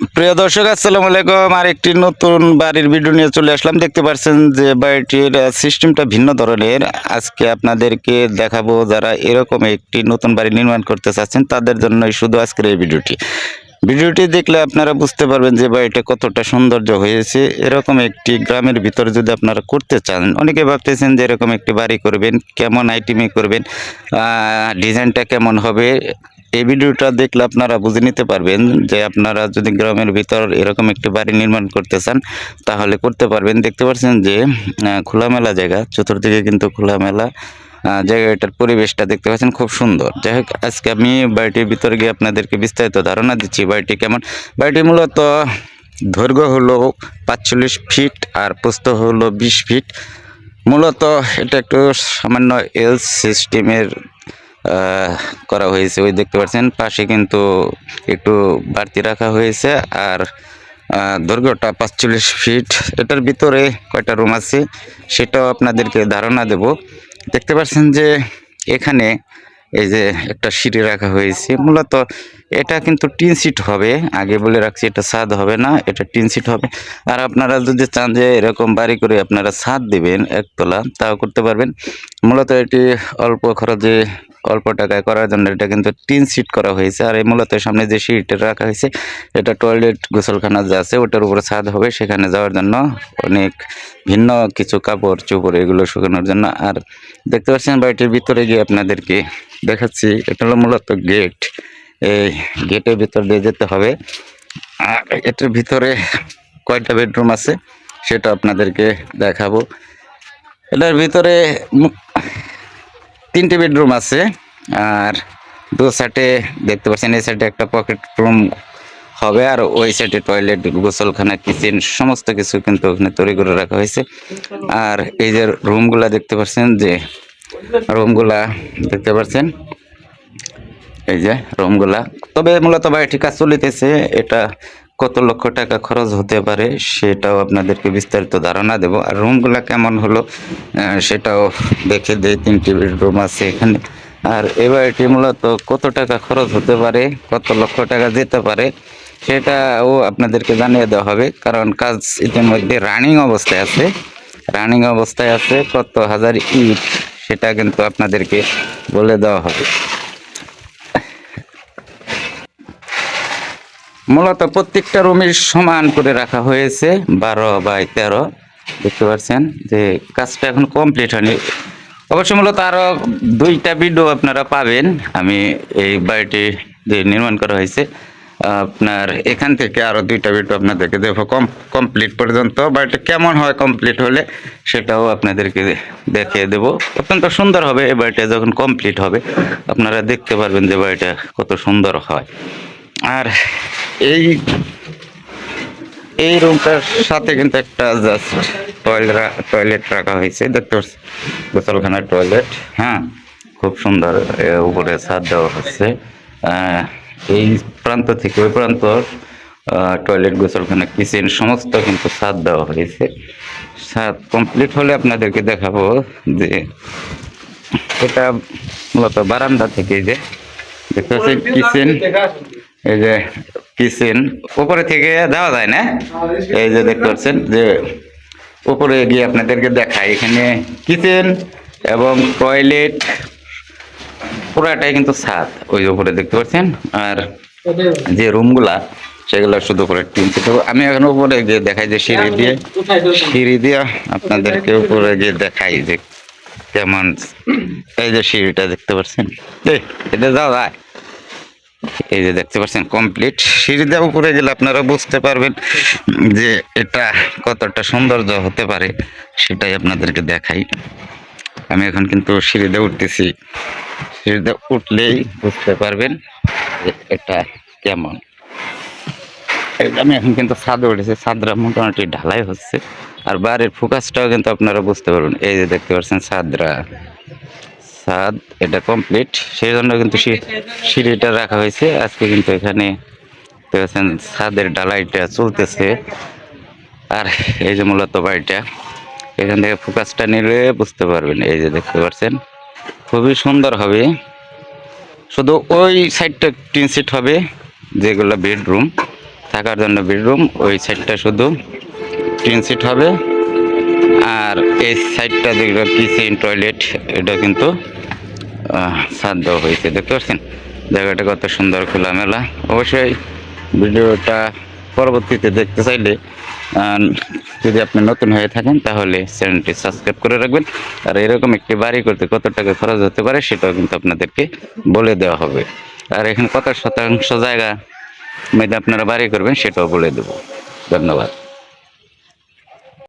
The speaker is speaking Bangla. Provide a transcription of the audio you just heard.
প্রিয় দর্শক, আসসালামু আলাইকুম। আর একটি নতুন বাড়ির ভিডিও নিয়ে চলে আসলাম। দেখতে পাচ্ছেন যে বাড়িটির সিস্টেমটা ভিন্ন ধরনের। আজকে আপনাদেরকে দেখাবো যারা এরকম একটি নতুন বাড়ি নির্মাণ করতে চাচ্ছেন, তাদের জন্যই শুধু আজকের এই ভিডিওটি ভিডিওটি দেখলে আপনারা বুঝতে পারবেন যে বাড়িটা কতটা সৌন্দর্য হয়েছে। এরকম একটি গ্রামের ভিতরে যদি আপনারা করতে চান, অনেকে ভাবতেছেন যে এরকম একটি বাড়ি করবেন, কেমন আইটেমে করবেন ডিজাইনটা কেমন হবে? এই ভিডিওটা দেখলে আপনারা বুঝে নিতে পারবেন যে আপনারা যদি গ্রামের ভিতর এরকম একটি বাড়ি নির্মাণ করতে চান, তাহলে করতে পারবেন। দেখতে পাচ্ছেন যে খোলামেলা জায়গা। চতুর্দিকে কিন্তু খোলামেলা জায়গাটার পরিবেশটা দেখতে পাচ্ছেন খুব সুন্দর। যাই হোক, আজকে আমি বাড়িটির ভিতরে গিয়ে আপনাদেরকে বিস্তারিত ধারণা দিচ্ছি। বাড়িটি কেমন? বাড়িটি মূলত দৈর্ঘ্য হলো পাঁচচল্লিশ ফিট আর প্রস্থ হলো বিশ ফিট। মূলত এটা একটু সামান্য এল সিস্টেমের করা হয়েছে, ওই দেখতে পাচ্ছেন, পাশে কিন্তু একটু বাড়তি রাখা হয়েছে, আর দৈর্ঘ্যটা পাঁচচল্লিশ ফিট এটার ভিতরে কয়টা রুম আছে, সেটাও আপনাদেরকে ধারণা দেব। দেখতে পাচ্ছেন যে এখানে এই যে একটা সিঁড়ি রাখা হয়েছে, মূলত এটা কিন্তু টিন সিট হবে, আগে বলে রাখছি এটা ছাদ হবে না, এটা টিন সিট হবে। আর আপনারা যদি চান যে এরকম বাড়ি করে আপনারা ছাদ দেবেন একতলা, তাও করতে পারবেন। মূলত এটি অল্প খরচে অল্প টাকায় করার জন্য এটা কিন্তু টিন সিট করা হয়েছে। আর এই মূলত সামনে যে সিটটা রাখা হয়েছে, এটা টয়লেট গোসলখানা যে আছে, ওটার উপরে ছাদ হবে। সেখানে যাওয়ার জন্য অনেক ভিন্ন কিছু কাপড় চোপড় এগুলো শুকানোর জন্য। আর দেখতে পাচ্ছেন বাড়িটির ভিতরে গিয়ে আপনাদেরকে দেখাচ্ছি, এটা হলো মূলত গেট। এই গেটের ভিতর দিয়ে যেতে হবে। আর এটার ভিতরে কয়টা বেডরুম আছে, সেটা আপনাদেরকে দেখাবো। এটার ভিতরে তিনটে বেডরুম আছে, আর দু সাইডে দেখতে পাচ্ছেন, এই সাইডে একটা পকেট রুম হবে, আর ওই সাইডে টয়লেট, গোসলখানা, কিচেন, সমস্ত কিছু কিন্তু ওখানে তৈরি করে রাখা হয়েছে। আর এই যে রুমগুলা দেখতে পাচ্ছেন, যে রুমগুলা দেখতে পাচ্ছেন, এই যে রুমগুলা। তবে মূলত বাড়িটি কাজ চলিতেছে, এটা কত লক্ষ টাকা খরচ হতে পারে সেটাও আপনাদেরকে বিস্তারিত ধারণা দেব। আর রুমগুলো কেমন হলো সেটাও দেখে দেয় তিনটি বেডরুম আছে এখানে। আর এ বাড়িটি মূলত কত টাকা খরচ হতে পারে, কত লক্ষ টাকা যেতে পারে, সেটাও আপনাদেরকে জানিয়ে দেওয়া হবে। কারণ কাজ ইতিমধ্যে রানিং অবস্থায় আছে। রানিং অবস্থায় আছে কত হাজার ইট, সেটা কিন্তু আপনাদেরকে বলে দেওয়া হবে। মূলত প্রত্যেকটা রুমের সমান করে রাখা হয়েছে, বারো বাই তেরো। দেখতে পাচ্ছেন যে কাজটা এখন কমপ্লিট হয়নি। অবশ্য মূলত আরও দুইটা ভিডিও আপনারা পাবেন। আমি এই বাড়িটি যে নির্মাণ করা হয়েছে, আপনার এখান থেকে আরও দুইটা ভিডিও আপনাদেরকে দেখো কম কমপ্লিট পর্যন্ত। বাড়িটা কেমন হয় কমপ্লিট হলে সেটাও আপনাদেরকে দেখিয়ে দেব। অত্যন্ত সুন্দর হবে এই বাড়িটা যখন কমপ্লিট হবে, আপনারা দেখতে পারবেন যে বাড়িটা কত সুন্দর হয়। আর এই এই রুমটার সাথে কিন্তু একটা জাস্ট টয়লেট টয়লেট রাখা হয়েছে। দেখতে পাচ্ছি গোসলখানার টয়লেট হ্যাঁ? খুব সুন্দর উপরে ছাদ দেওয়া হচ্ছে। এই প্রান্ত থেকে ওই প্রান্ত টয়লেট গোসলখানা কিচেন সমস্ত কিন্তু ছাদ দেওয়া হয়েছে। ছাদ কমপ্লিট হলে আপনাদেরকে দেখাবো যে এটা মূলত বারান্দা থেকে যে দেখতে পাচ্ছি কিচেন এই যে কিচেন উপরে থেকে দেওয়া যায় না? এই যে দেখতে পাচ্ছেন যে উপরে গিয়ে আপনাদেরকে দেখাই এখানে কিচেন এবং টয়লেট পুরাটাই কিন্তু ছাদ ওই উপরে দেখতে পাচ্ছেন। আর যে রুমগুলা সেগুলো শুধু উপরে টিন ছিল। আমি এখন উপরে গিয়ে দেখাই যে সিঁড়ি দিয়ে সিঁড়ি দিয়ে আপনাদেরকে উপরে গিয়ে দেখাই যে কেমন এই যে সিঁড়িটা দেখতে পাচ্ছেন। এটা যাওয়া যায় এই যে দেখতে পাচ্ছেন কমপ্লিট সিঁড়ি দিয়ে উপরে গেলে আপনারা বুঝতে পারবেন যে এটা কতটা সৌন্দর্য হতে পারে, সেটাই আপনাদেরকে দেখাই। আমি এখন কিন্তু সিঁড়িতে উঠতেছি। সিঁড়িতে উঠলেই বুঝতে পারবেন যে এটা কেমন। আমি এখন কিন্তু ছাদে উঠেছি, ছাদরা মোটামুটি ঢালাই হচ্ছে। আর বাড়ির ফোকাসটাও কিন্তু আপনারা বুঝতে পারবেন। এই যে দেখতে পাচ্ছেন ছাদরা। ছাদ এটা কমপ্লিট সেই জন্য কিন্তু সিঁড়িটা রাখা হয়েছে। আজকে কিন্তু এখানে দেখতে পাচ্ছেন ছাদের ঢালাইটা চলতেছে। আর এই যে মূলত বাড়িটা, এখান থেকে ফোকাসটা নিলে বুঝতে পারবেন। এই যে দেখতে পাচ্ছেন, খুবই সুন্দর হবে। শুধু ওই সাইডটা টিন সিট হবে, যেগুলো বেডরুম থাকার জন্য বেডরুম ওই সাইডটা শুধু টিন সিট হবে। আর এই সাইডটা যেগুলো কিচেন টয়লেট এটা কিন্তু দেওয়া হয়েছে, দেখতে পাচ্ছেন? জায়গাটা কত সুন্দর খোলামেলা। অবশ্যই ভিডিওটা পরবর্তীতে দেখতে চাইলে যদি আপনি নতুন হয়ে থাকেন, তাহলে চ্যানেলটি সাবস্ক্রাইব করে রাখবেন। আর এরকম একটি বাড়ি করতে কত টাকা খরচ হতে পারে, সেটাও কিন্তু আপনাদেরকে বলে দেওয়া হবে। আর এখানে কত শতাংশ জায়গা মধ্যে আপনারা বাড়ি করবেন, সেটাও বলে দেবো। ধন্যবাদ।